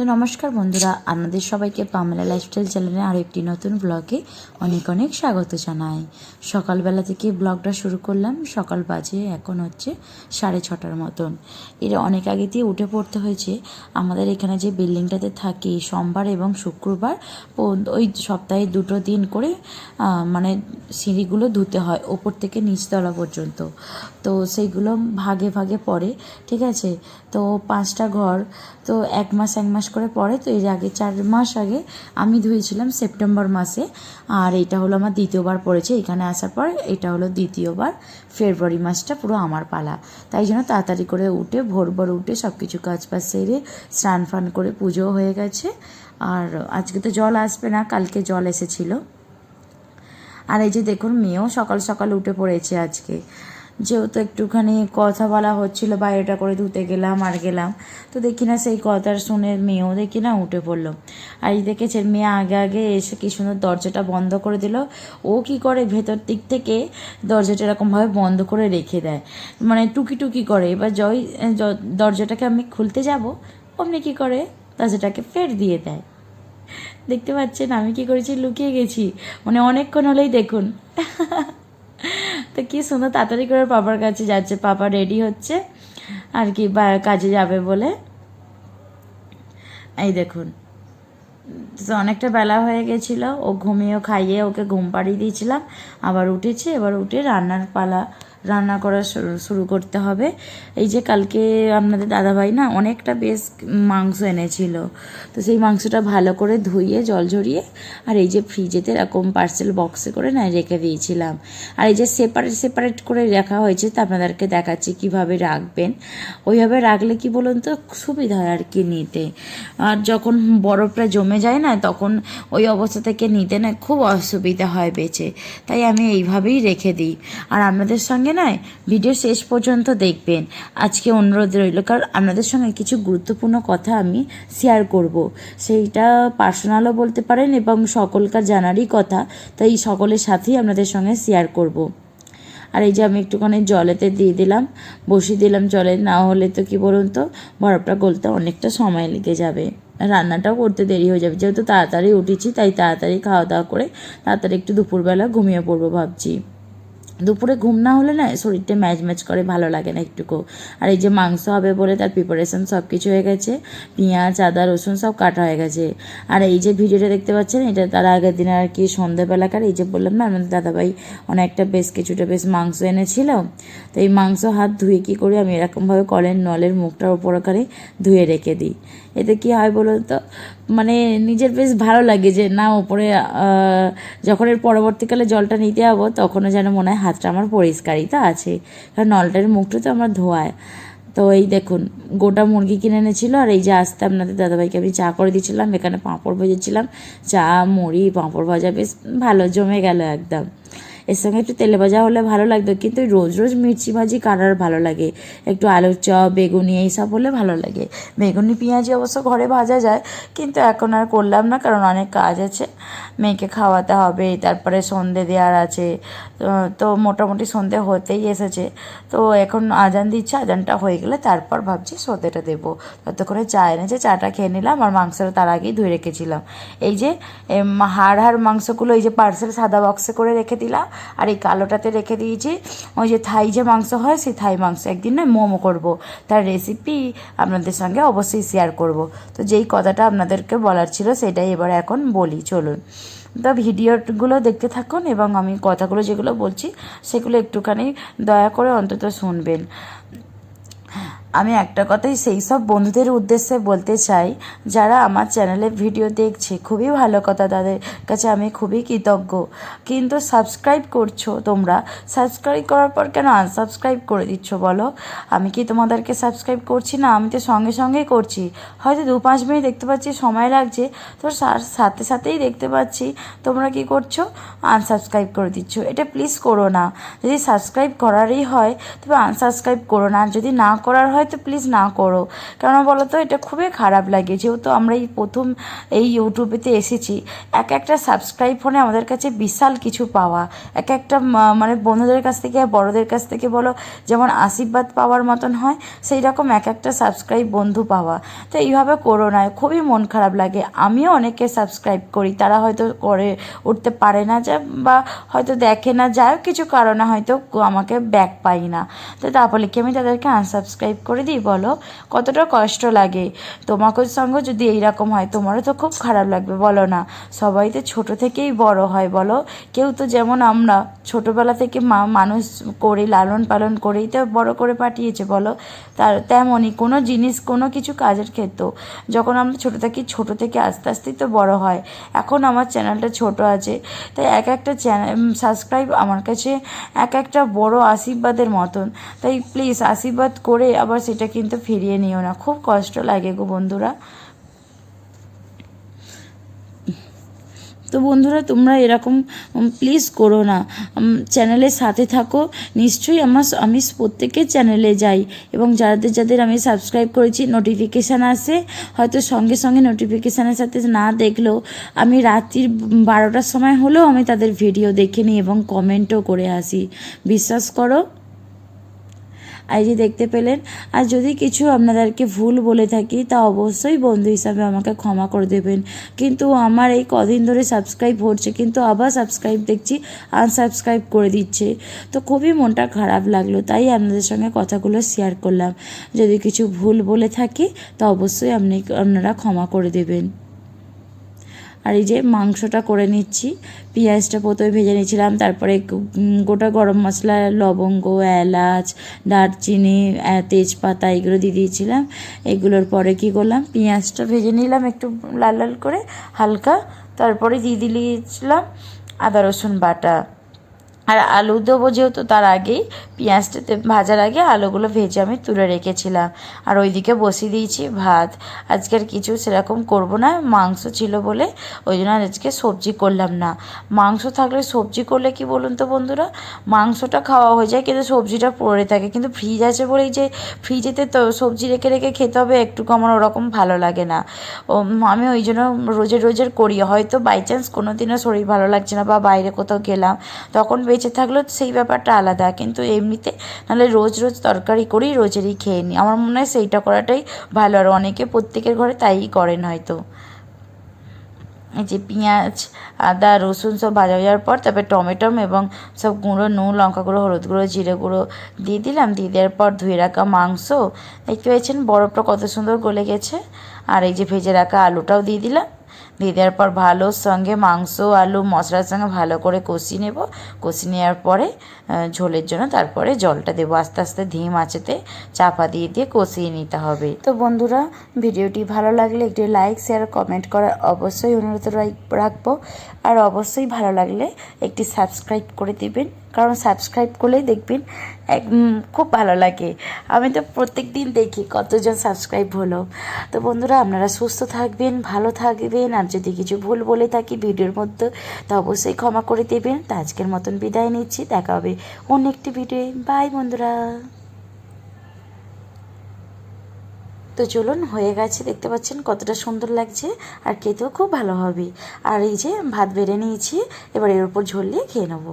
তো নমস্কার বন্ধুরা, আপনাদের সবাইকে পামেলা লাইফস্টাইল চ্যানেলে আরও একটি নতুন ব্লগে অনেক অনেক স্বাগত জানাই। সকালবেলা থেকে ব্লগটা শুরু করলাম, সকাল বাজে, এখন হচ্ছে সাড়ে ছটার মতন। এর অনেক আগে দিয়ে উঠে পড়তে হয়েছে। আমাদের এখানে যে বিল্ডিংটাতে থাকি সোমবার এবং শুক্রবার, ওই সপ্তাহে দুটো দিন করে মানে সিঁড়িগুলো ধুতে হয়, ওপর থেকে নিচতলা পর্যন্ত। তো সেইগুলো ভাগে ভাগে পড়ে, ঠিক আছে? তো পাঁচটা ঘর তো এক মাস এক মাস করে পড়ে তো এর আগে চার মাস আগে আমি ধুয়েছিলাম সেপ্টেম্বর মাসে। আর এটা হলো আমার দ্বিতীয়বার পড়েছে, এখানে আসার পর এটা হলো দ্বিতীয়বার। ফেব্রুয়ারি মাসটা পুরো আমার পালা। তাই জন্য তাড়াতাড়ি করে উঠে, ভোর ভোর উঠে সব কিছু কাজ সেরে স্নান ফান করে পুজো হয়ে গেছে। আর আজকে তো জল আসবে না, কালকে জল এসেছিল। আর এই যে দেখুন, মেয়েও সকাল সকাল উঠে পড়েছে আজকে। যেহেতু একটুখানি কথা বলা হচ্ছিল, বাইরেটা করে ধুতে গেলাম, আর গেলাম। তো দেখি না সেই কথার শুনে মেয়েও দেখি না উঠে পড়ল। আর এই দেখেছে মেয়ে আগে আগে এসে কি সুন্দর দরজাটা বন্ধ করে দিল। ও কি করে ভেতর দিক থেকে দরজাটা এরকমভাবে বন্ধ করে রেখে দেয়। মানে টুকি টুকি করে, এবার জয় দরজাটাকে আমি খুলতে যাব, অমনি কি করে দরজাটাকে ফের দিয়ে দেয়। দেখতে পাচ্ছেন, আমি কি করেছি? লুকিয়ে গেছি। মানে অনেকক্ষণ হলেই দেখুন। তো কি সুন্দর তাড়াতাড়ি করে পাপার কাছে যাচ্ছে, পাপা রেডি হচ্ছে। আর কি কাজে যাবে বলে। এই দেখুন, তো অনেকটা বেলা হয়ে গেছিল, ও ঘুমিয়েও খাইয়ে ওকে ঘুম পাড়িয়ে দিয়েছিলাম। আবার উঠেছে, এবার উঠে রান্নার পালা রান্না করা শুরু করতে হবে। এই যে কালকে আপনাদের দাদাভাই না অনেকটা বেশ মাংস এনেছিল। তো সেই মাংসটা ভালো করে ধুইয়ে জল ঝরিয়ে আর এই যে ফ্রিজেতে এরকম পার্সেল বক্সে করে না রেখে দিয়েছিলাম। আর এই যে সেপারেট সেপারেট করে রাখা হয়েছে তা আপনাদেরকে দেখাচ্ছি কীভাবে রাখবেন। ওইভাবে রাখলে কি বলুন তো, সুবিধা হয় আর কি নিতে। আর যখন বরফটা জমে যায় না, তখন ওই অবস্থা থেকে নিতে না খুব অসুবিধা হয় বেঁচে। তাই আমি এইভাবেই রেখে দিই। আর আপনাদের সঙ্গে না ভিডিও শেষ পর্যন্ত দেখবেন। আজকে অনুরোধ রইল, কারণ আপনাদের সঙ্গে কিছু গুরুত্বপূর্ণ কথা আমি শেয়ার করব। সেইটা পার্সোনালও বলতে পারেন এবং সকলকার জানারই কথা, তাই সকলের সাথেই আপনাদের সঙ্গে শেয়ার করব। আর এই যে আমি একটুখানি জলেতে দিয়ে দিলাম, বসিয়ে দিলাম জলে, না হলে তো কি বলুন তো, বরফটা গলতে অনেকটা সময় লেগে যাবে। রান্নাটাও করতে দেরি হয়ে যাবে, যেহেতু তাড়াতাড়ি উঠেছি, তাই তাড়াতাড়ি খাওয়া দাওয়া করে তাড়াতাড়ি একটু দুপুরবেলা ঘুমিয়ে পড়ব ভাবছি। দুপুরে ঘুম না হলে না শরীরটা ম্যাচ ম্যাচ করে, ভালো লাগে না একটুকু। আর এই যে মাংস হবে বলে তার প্রিপারেশন সব কিছু হয়ে গেছে। পেঁয়াজ, আদা, রসুন সব কাটা হয়ে গেছে। আর এই যে ভিডিওটা দেখতে পাচ্ছেন, এটা তার আগের দিন আর কি সন্ধ্যাবেলাকার এই যে বললাম না আমাদের দাদাভাই অনেকটা বেশ, কিছুটা বেশ মাংস এনেছিল। তো এই মাংস হাত ধুয়ে কী করি, আমি এরকমভাবে কলের নলের মুখটার ওপরকারে ধুয়ে রেখে দিই। এতে কি হয় বলুন তো মানে নিজের বেশ ভালো লাগে যে, না, ওপরে যখন এর পরবর্তীকালে জলটা নিতে যাব, তখনও যেন মনে হয় হাতটা আমার পরিষ্কারই তো আছে। কারণ নলটার মুখটা তো আমার ধোয়ায়। তো এই দেখুন, গোটা মুরগি কিনে এনেছিল, আর এই যে আসতে আপনাদের দাদাভাইকে আমি চা করে দিয়েছিলাম, এখানে পাঁপড় ভেজেছিলাম। চা, মুড়ি, পাঁপড় ভাজা, বেশ ভালো, জমে গেল একদম। এর সঙ্গে একটু তেলে ভাজা হলে ভালো লাগতো। কিন্তু রোজ রোজ মির্চি ভাজি কাটার ভালো লাগে? একটু আলুর চপ, বেগুনি এইসব হলে ভালো লাগে। বেগুনি, পেঁয়াজি অবশ্য ঘরে ভাজা যায়, কিন্তু এখন আর করলাম না কারণ অনেক কাজ আছে। মেয়েকে খাওয়াতে হবে, তারপরে সন্ধে দেওয়ার আছে। তো- মোটামুটি সন্ধে হতেই এসেছে। তো এখন আজান দিচ্ছে, আজানটা হয়ে গেলে তারপর ভাবছি সন্ধেটা দেবো। ততক্ষণে চা এনেছে, চাটা খেয়ে নিলাম আর মাংসটা তার আগেই ধুয়ে রেখেছিলাম। এই যে হাড় হাড় মাংসগুলো এই যে পার্সেল সাদা বক্সে করে রেখে দিলাম আর এই কালোটাতে রেখে দিয়েছি ওই যে থাই যে মাংস হয়, সেই থাই মাংস একদিন না মোমো করব। তার রেসিপি আপনাদের সঙ্গে অবশ্যই শেয়ার করব। তো যেই কথাটা আপনাদেরকে বলার ছিল, সেটাই এবার এখন বলি, চলুন। তো ভিডিওগুলো দেখতে থাকুন এবং আমি কথাগুলো যেগুলো বলছি, সেগুলো একটুখানি দয়া করে অন্তত শুনবেন। আমি একটা কথাই সেই সব বন্ধুদের উদ্দেশ্যে বলতে চাই, যারা আমার চ্যানেলে ভিডিও দেখছে, খুবই ভালো কথা তাদের কাছে আমি খুবই কৃতজ্ঞ। কিন্তু সাবস্ক্রাইব করছ তোমরা সাবস্ক্রাইব করার পর কেন আনসাবস্ক্রাইব করে দিচ্ছ বলো? আমি কি তোমাদেরকে সাবস্ক্রাইব করছি না? আমি তো সঙ্গে সঙ্গেই করছি। হয়তো দু পাঁচ মিনিট দেখতে পাচ্ছি, সময় লাগছে, তো সাথে সাথেই দেখতে পাচ্ছি। তোমরা কি করছ? আনসাবস্ক্রাইব করে দিচ্ছ। এটা প্লিজ করো না। যদি সাবস্ক্রাইব করারই হয়, তবে আনসাবস্ক্রাইব করো না। যদি না করার হয় হয়তো প্লিজ না করো। কেন বলো তো এটা খুবই খারাপ লাগে। যেহেতু আমরা এই প্রথম এই ইউটিউবেতে এসেছি, এক একটা সাবস্ক্রাইব ফোনে আমাদের কাছে বিশাল কিছু পাওয়া। এক একটা মানে বন্ধুদের কাছ থেকে, বড়দের কাছ থেকে বলো, যেমন আশীর্বাদ পাওয়ার মতন হয়, সেই রকম এক একটা সাবস্ক্রাইব বন্ধু পাওয়া। তো এইভাবে করো না, খুবই মন খারাপ লাগে। আমিও অনেকে সাবস্ক্রাইব করি, তারা হয়তো করে উঠতে পারে না, যা বা হয়তো দেখে না, যাই কিছু কারণে হয়তো আমাকে ব্যাক পাই না। তো তারপরে কি আমি তাদেরকে আনসাবস্ক্রাইব করে দিই, বলো? কতটা কষ্ট লাগে? তোমাকে সঙ্গে যদি এইরকম হয়, তোমারও তো খুব খারাপ লাগবে, বলো না। সবাই তো ছোটো থেকেই বড় হয়, বলো? কেউ তো যেমন আমরা, ছোটোবেলা থেকে মা মানুষ করে, লালন পালন করেই তো বড় করে পাঠিয়েছে, বলো? তার তেমনই কোনো জিনিস, কোনো কিছু কাজের ক্ষেত্রেও যখন আমরা ছোটো থাকি, ছোটো থেকে আস্তে আস্তেই তো বড় হয়। এখন আমার চ্যানেলটা ছোট আছে, তাই এক একটা চ্যানেল সাবস্ক্রাইব আমার কাছে এক একটা বড় আশীর্বাদের মতন। তাই প্লিজ আশীর্বাদ করে আবার সেটা কিন্তু ফিরিয়ে নিও না। খুব কষ্ট লাগে গো বন্ধুরা। তো বন্ধুরা, তোমরা এরকম প্লিজ করো না। চ্যানেলের সাথে থাকো। নিশ্চয়ই আমার আমি প্রত্যেকের চ্যানেলে যাই এবং যাদের যাদের আমি সাবস্ক্রাইব করেছি নোটিফিকেশান আসে। হয়তো সঙ্গে সঙ্গে নোটিফিকেশানের সাথে না দেখলেও আমি রাত্রির বারোটার সময় হলেও আমি তাদের ভিডিও দেখে নিই এবং কমেন্টও করে আসি। বিশ্বাস করো? যে দেখতে পেলেন। আর যদি কিছু আপনাদেরকে ভুল বলে থাকি, তা অবশ্যই বন্ধু হিসাবে আমাকে ক্ষমা করে দেবেন। কিন্তু আমার এই কদিন ধরে সাবস্ক্রাইব হচ্ছে, কিন্তু আবার সাবস্ক্রাইব দেখছি আনসাবস্ক্রাইব করে দিচ্ছে। তো খুবই মনটা খারাপ লাগল, তাই আপনাদের সঙ্গে কথাগুলো শেয়ার করলাম। যদি কিছু ভুল বলে থাকি, তা অবশ্যই আপনি, আপনারা ক্ষমা করে দেবেন। আর এই যে মাংসটা করে নিচ্ছি, পেঁয়াজটা প্রথমে ভেজে নিয়েছিলাম, তারপরে গোটা গরম মশলা, লবঙ্গ, এলাচ, দারচিনি তেজপাতা এগুলো দিয়ে দিয়েছিলাম। এগুলোর পরে কি করলাম, পেঁয়াজটা ভেজে নিলাম একটু লাল লাল করে, হালকা, তারপরে দিয়ে দিয়েছিলাম আদা রসুন বাটা। আর আলু দেবো যেহেতু তার আগেই পেঁয়াজটাতে ভাজার আগে আলুগুলো ভেজে আমি তুলে রেখেছিলাম। আর ওইদিকে বসিয়ে দিয়েছি ভাত। আজকে আর কিছু সেরকম করব না মাংস ছিল বলে ওই জন্য আজকে সবজি করলাম না। মাংস থাকলে সবজি করলে কি বলুন তো বন্ধুরা? মাংসটা খাওয়া হয়ে যায় কিন্তু সবজিটা পড়ে থাকে। কিন্তু ফ্রিজ আছে বলেই যে ফ্রিজেতে তো সবজি রেখে রেখে খেতে হবে একটু আমার ওরকম ভালো লাগে না। ও, আমি ওই জন্য রোজের রোজের করি। হয়তো বাই চান্স কোনো দিনও শরীর ভালো লাগছে না বা বাইরে কোথাও গেলাম তখন বেঁচে থাকলেও সেই ব্যাপারটা আলাদা। কিন্তু এমনিতে নাহলে রোজ রোজ তরকারি করি রোজেরই খেয়ে নিই আমার মনে হয় সেইটা করাটাই ভালো। আর অনেকে প্রত্যেকের ঘরে তাই করেন হয়তো। এই যে পেঁয়াজ, আদা, রসুন সব ভাজা ভাজার পর তারপরে টমেটম এবং সব গুঁড়ো, নুন, লঙ্কা গুঁড়ো, হলুদ গুঁড়ো, জিরে গুঁড়ো দিয়ে দিলাম। দিয়ে দেওয়ার পর ধুয়ে রাখা মাংস। দেখতে পেয়েছেন বরফটা কত সুন্দর গলে গেছে। আর এই যে ভেজে রাখা আলুটাও দিয়ে দিলাম। দিয়ে দেওয়ার পর ভালো সঙ্গে মাংস, আলু, মশলার সঙ্গে ভালো করে কষিয়ে নেব। কষিয়ে নেওয়ার পরে ঝোলের জন্য তারপরে জলটা দেবো। আস্তে আস্তে ধিম আঁচেতে চাপা দিয়ে দিয়ে কষিয়ে নিতে হবে। তো বন্ধুরা, ভিডিওটি ভালো লাগলে একটি লাইক, শেয়ার, কমেন্ট করার অবশ্যই অনুরোধ রাখব। আর অবশ্যই ভালো লাগলে একটি সাবস্ক্রাইব করে দিবেন। কারণ সাবস্ক্রাইব করলেই দেখবেন, এক খুব ভালো লাগে। আমি তো প্রত্যেক দিন দেখি কতজন সাবস্ক্রাইব হলো। তো বন্ধুরা, আপনারা সুস্থ থাকবেন, ভালো থাকবেন, আর যদি কিছু ভুল বলে থাকি ভিডিওর মধ্যে, তা অবশ্যই ক্ষমা করে দেবেন। তা আজকের মতন বিদায় নিচ্ছি, দেখা হবে অন্য একটি ভিডিও। বাই বন্ধুরা। তো চলুন, হয়ে গেছে, দেখতে পাচ্ছেন কতটা সুন্দর লাগছে, আর খেতেও খুব ভালো হবে। আর এই যে ভাত বেড়ে নিয়েছি, এবার এর উপর ঝোল দিয়ে খেয়ে নেব।